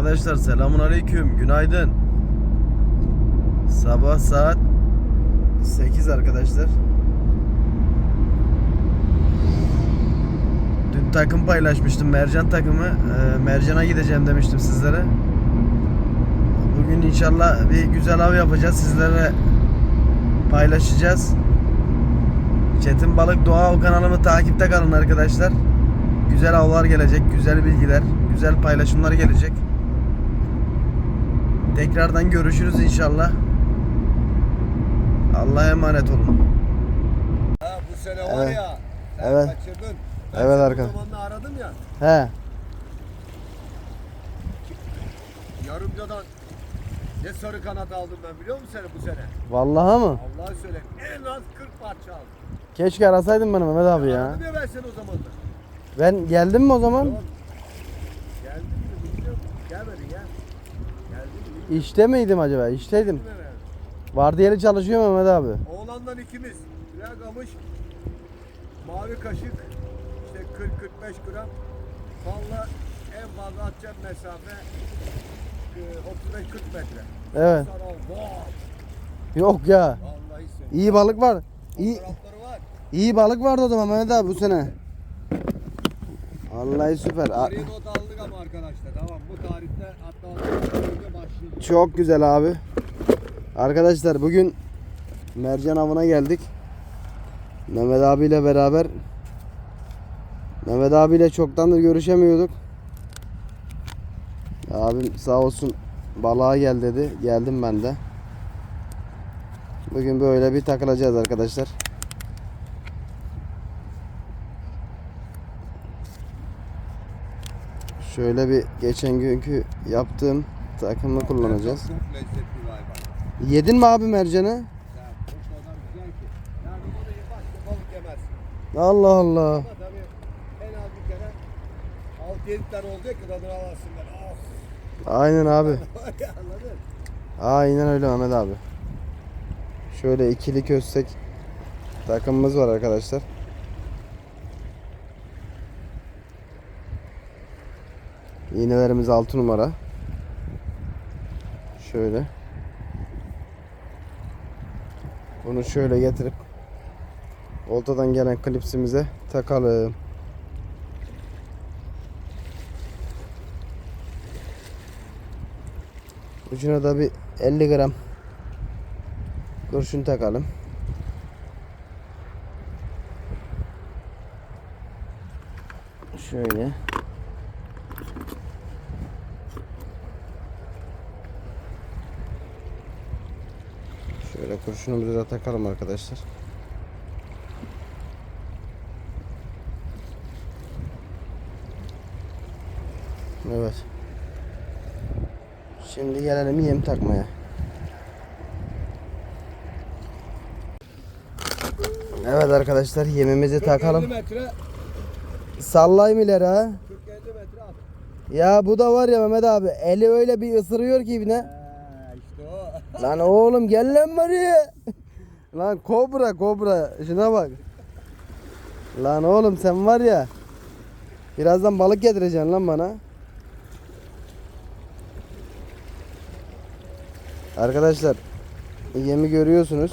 Arkadaşlar selamun aleyküm. Günaydın. Sabah saat 8 arkadaşlar. Dün takım paylaşmıştım. Mercan takımı. Ee, Mercan'a gideceğim demiştim sizlere. Bugün inşallah bir güzel av yapacağız. Sizlere paylaşacağız. Çetin Balık Doğa Av kanalımı takipte kalın arkadaşlar. Güzel avlar gelecek, güzel bilgiler, güzel paylaşımlar gelecek. Tekrardan görüşürüz inşallah. Allah'a emanet olun. Ha bu sene var Evet. ya. Sen Evet. kaçırdın. Ben Evet seni arka- O zamanla aradım ya. He. Yarımcadan ne sarı kanat aldım ben biliyor musun seni bu sene? Vallahi mı? Allah'ı söyle en az 40 parça aldım. Keşke arasaydın beni Mehmet abi ya. Aradım ya ben seni o zaman da. Ben geldim mi o zaman? Tamam. Geldin mi bilmiyorum. Gelmedin? İşte miydim acaba? İşteydim. Vardiyeli çalışıyor Mehmet abi. Oğlandan ikimiz. Birer kamış. Mavi kaşık. işte 40-45 gram. Valla en fazla atacağım mesafe e, 35-40 metre. Evet. Sonra wow. Yok ya. Vallahi söylüyorum. İyi balık var. İyi, Fotoğrafları var. iyi balık vardı o zaman Mehmet abi bu sene. Vallahi süper. A- Tarihi not aldık ama arkadaşlar. Tamam bu tarihte hatta önce. Çok güzel abi. Arkadaşlar bugün mercan avına geldik. Mehmet abiyle beraber Mehmet abiyle çoktandır görüşemiyorduk. Abim sağ olsun balığa gel dedi. Geldim ben de. Bugün böyle bir takılacağız arkadaşlar. Şöyle bir geçen günkü yaptığım takımı kullanacağız. Yedin mi abi mercanı? Allah Allah. Ama tabii en az bir kere 6-7 tane olacak ki tadını alasın ben. Oh. Aynen abi. Aynen öyle Ahmet abi. Şöyle ikili köstek takımımız var arkadaşlar. İğnelerimiz 6 numara. Şöyle. Bunu şöyle getirip oltadan gelen klipsimize takalım. Ucuna da bir 50 gram kurşun takalım. Şöyle. Şöyle kurşunumuzu da takalım arkadaşlar. Evet. Şimdi gelelim yem takmaya. Evet arkadaşlar yemimizi takalım. 50 metre, Sallayım ileri ha. 40-50 metre at. Ya bu da var ya Mehmet abi eli öyle bir ısırıyor ki ibne. O. Lan oğlum gel lan buraya. Lan kobra kobra şuna bak. Lan oğlum sen var ya. Birazdan balık getireceksin lan bana. Arkadaşlar yemi görüyorsunuz.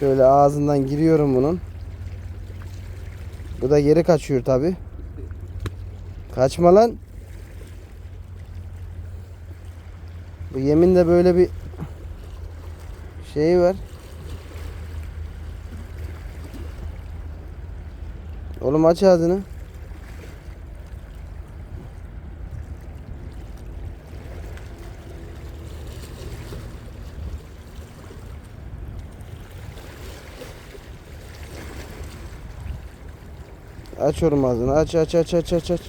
Şöyle ağzından giriyorum bunun. Bu da geri kaçıyor tabi. Kaçma lan. Bu yemin de böyle bir şeyi var. Oğlum aç ağzını. Aç oğlum ağzını. Aç aç aç aç aç aç.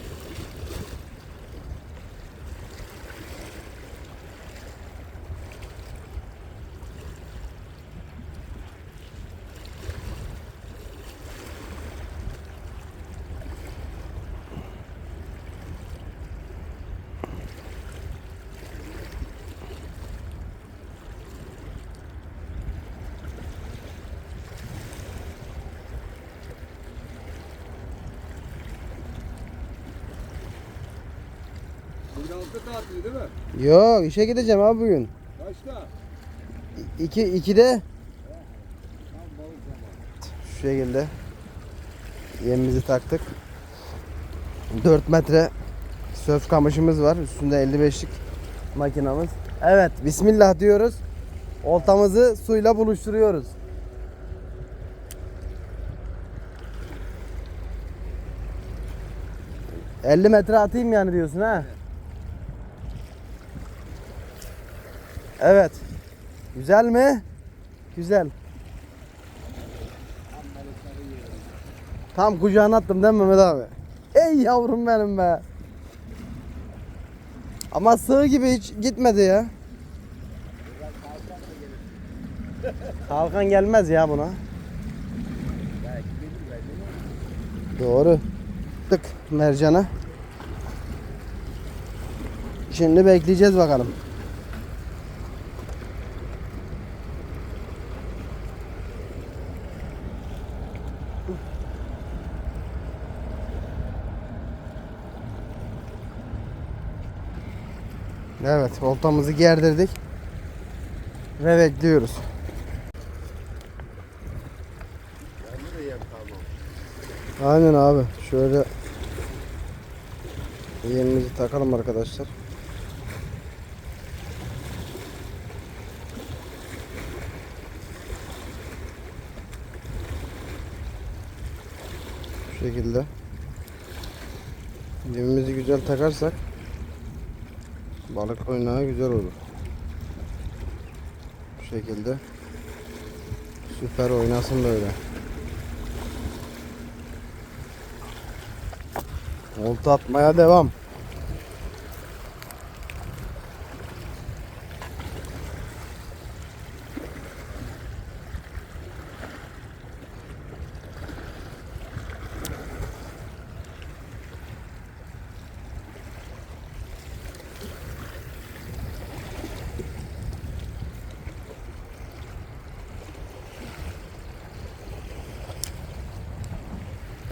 Tatili değil mi? Yok işe gideceğim abi bugün. Kaçta? 2 2'de Tam balık zamanı. şu şekilde yemimizi taktık. 4 metre söz kamışımız var. Üstünde 55'lik makinamız. Evet bismillah diyoruz. Oltamızı suyla buluşturuyoruz. ...50 metre atayım yani diyorsun ha? Evet. Güzel mi? Güzel. Tam kucağına attım değil mi Mehmet abi? Ey yavrum benim be. Ama sığ gibi hiç gitmedi ya. Kalkan gelmez ya buna. Doğru. Tık mercana. Şimdi bekleyeceğiz bakalım. Evet, oltamızı gerdirdik ve bekliyoruz. Aynen abi. Şöyle yemimizi takalım arkadaşlar. Şu şekilde. Yemimizi güzel takarsak balık oynağı güzel olur. Bu şekilde. Süper oynasın böyle. Olta atmaya devam.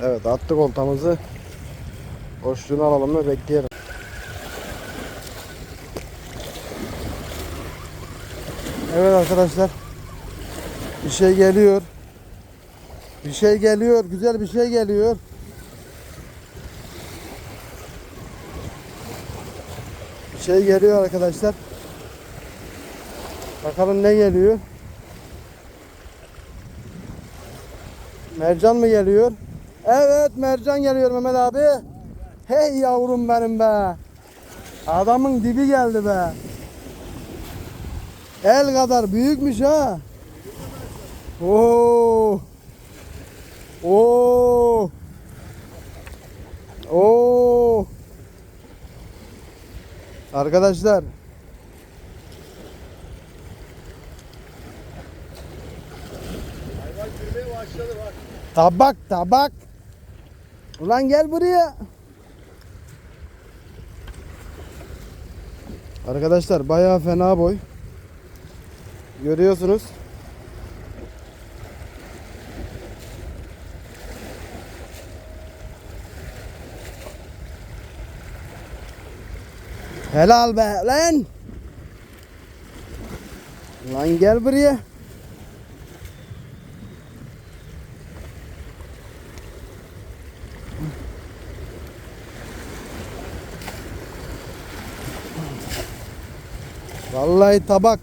Evet attık oltamızı. Boşluğunu alalım ve bekleyelim. Evet arkadaşlar. Bir şey geliyor. Bir şey geliyor. Güzel bir şey geliyor. Bir şey geliyor arkadaşlar. Bakalım ne geliyor. Mercan mı geliyor? Evet mercan geliyor Mehmet abi. Hey yavrum benim be. Adamın dibi geldi be. El kadar büyükmüş ha. Oo. Oo. Oo. Arkadaşlar tabak tabak. Ulan gel buraya. Arkadaşlar bayağı fena boy. Görüyorsunuz. Helal be lan. Lan gel buraya. Vallahi tabak.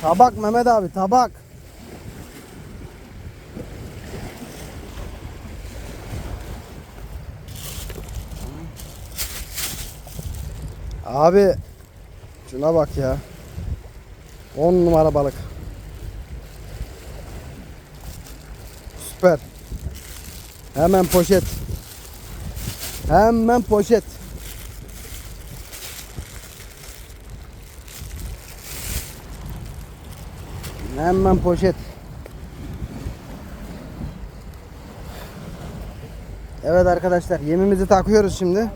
Tabak Mehmet abi tabak. Abi şuna bak ya. 10 numara balık. Süper. Hemen poşet. Hemen poşet. Hemen poşet. Evet arkadaşlar yemimizi takıyoruz şimdi.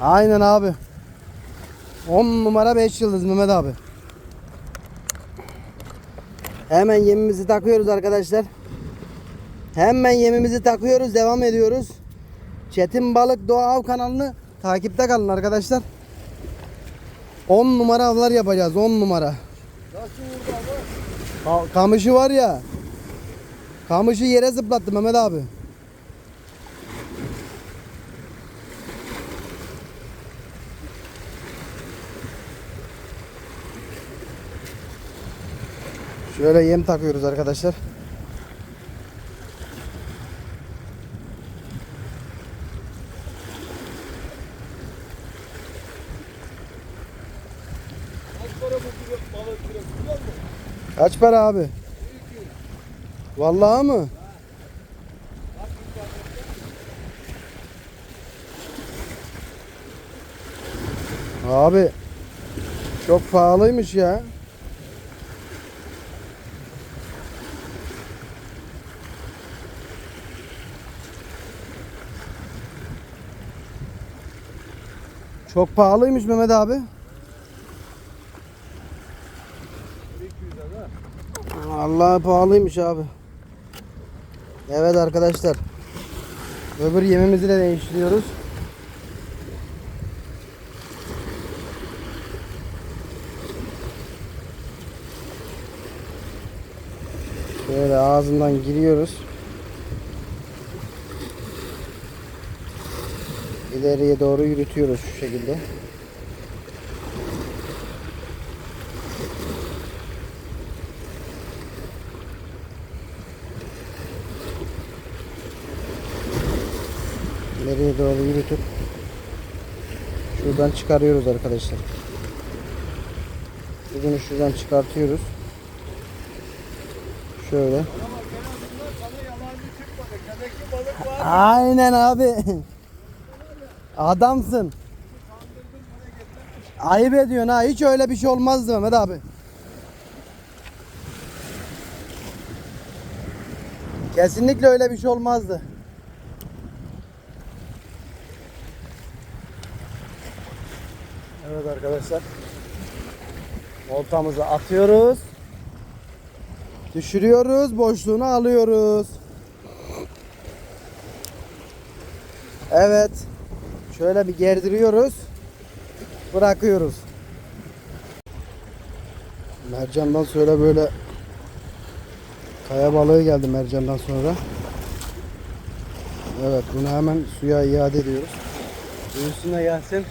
Aynen abi. 10 numara 5 yıldız Mehmet abi. Hemen yemimizi takıyoruz arkadaşlar. Hemen yemimizi takıyoruz. Devam ediyoruz. Çetin Balık Doğa Av kanalını takipte kalın arkadaşlar. 10 numara avlar yapacağız. 10 numara. Kamışı var ya. Kamışı yere zıplattı Mehmet abi. Şöyle yem takıyoruz arkadaşlar. Kaç para bu kilo balık kilosu biliyor musun? Kaç para abi? Vallahi mı? Abi çok pahalıymış ya. Çok pahalıymış Mehmet abi. 200 ama. Allah pahalıymış abi. Evet arkadaşlar. Öbür yemimizi de değiştiriyoruz. Şöyle ağzından giriyoruz. İleriye doğru yürütüyoruz şu şekilde. İleriye doğru yürütüp şuradan çıkarıyoruz arkadaşlar. Ucunu şuradan çıkartıyoruz. Şöyle. Aynen abi. Adamsın. Ayıp ediyorsun ha. Hiç öyle bir şey olmazdı Mehmet abi. Kesinlikle öyle bir şey olmazdı. Evet arkadaşlar. Oltamızı atıyoruz. Düşürüyoruz. Boşluğunu alıyoruz. Evet. Şöyle bir gerdiriyoruz. Bırakıyoruz. Mercandan sonra böyle kaya balığı geldi mercandan sonra. Evet bunu hemen suya iade ediyoruz. De gelsin.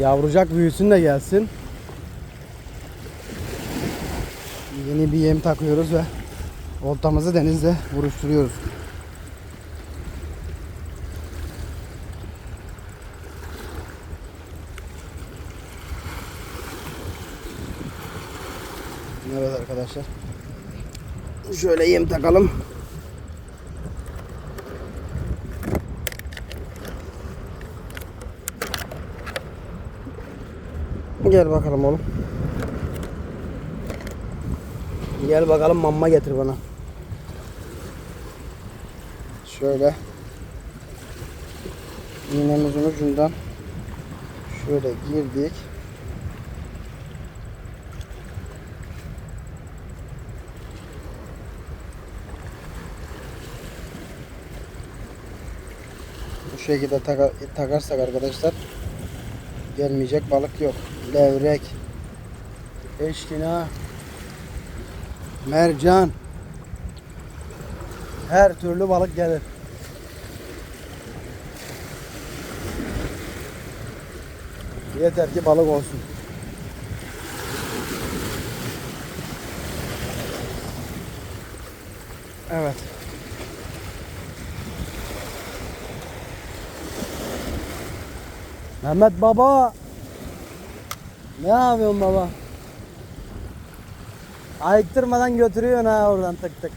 Yavrucak büyüsün de gelsin. Yeni bir yem takıyoruz ve oltamızı denizde vuruşturuyoruz. Evet arkadaşlar. Şöyle yem takalım. Gel bakalım oğlum. Gel bakalım mamma getir bana. Şöyle iğnemizin ucundan şöyle girdik. Bu şekilde taka- takarsak arkadaşlar gelmeyecek balık yok. Levrek, eşkina, mercan, her türlü balık gelir. Yeter ki balık olsun. Evet. Mehmet baba. Ne yapıyorsun baba? Ayıktırmadan götürüyorsun ha oradan tık tık.